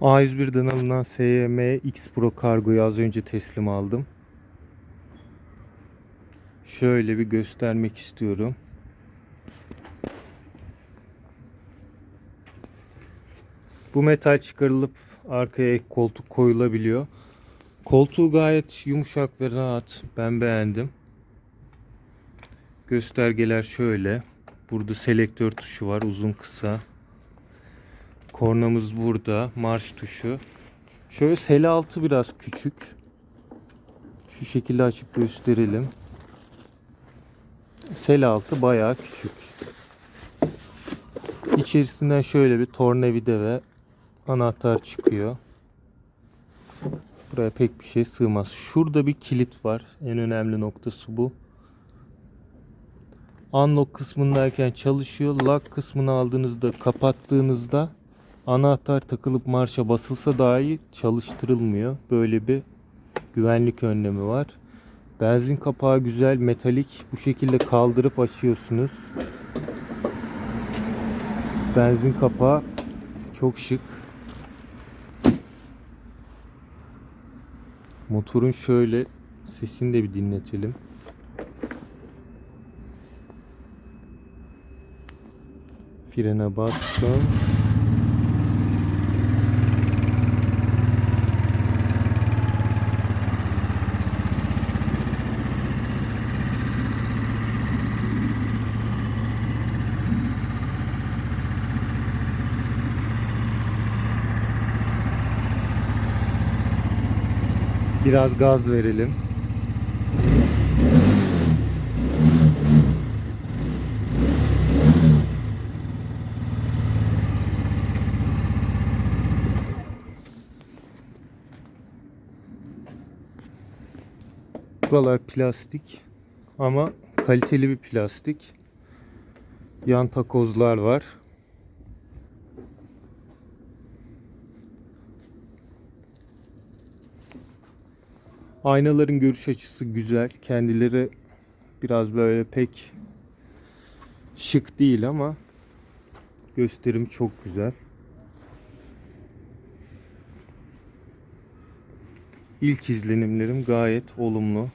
A101'den alınan SYM X Pro kargoyu az önce teslim aldım. Şöyle bir göstermek istiyorum. Bu metal çıkarılıp arkaya ek koltuk koyulabiliyor. Koltuğu gayet yumuşak ve rahat. Ben beğendim. Göstergeler şöyle. Burada selektör tuşu var uzun kısa. Kornamız burada. Marş tuşu. Şöyle sele altı biraz küçük. Şu şekilde açıp gösterelim. Sele altı bayağı küçük. İçerisinden şöyle bir tornavida ve anahtar çıkıyor. Buraya pek bir şey sığmaz. Şurada bir kilit var. En önemli noktası bu. Unlock kısmındayken çalışıyor. Lock kısmını aldığınızda kapattığınızda anahtar takılıp marşa basılsa dahi çalıştırılmıyor. Böyle bir güvenlik önlemi var. Benzin kapağı güzel metalik. Bu şekilde kaldırıp açıyorsunuz. Benzin kapağı çok şık. Motorun şöyle sesini de bir dinletelim. Frene bastım. Biraz gaz verelim. Buralar plastik ama kaliteli bir plastik. Yan takozlar var. Aynaların görüş açısı güzel. Kendileri biraz böyle pek şık değil ama gösterim çok güzel. İlk izlenimlerim gayet olumlu.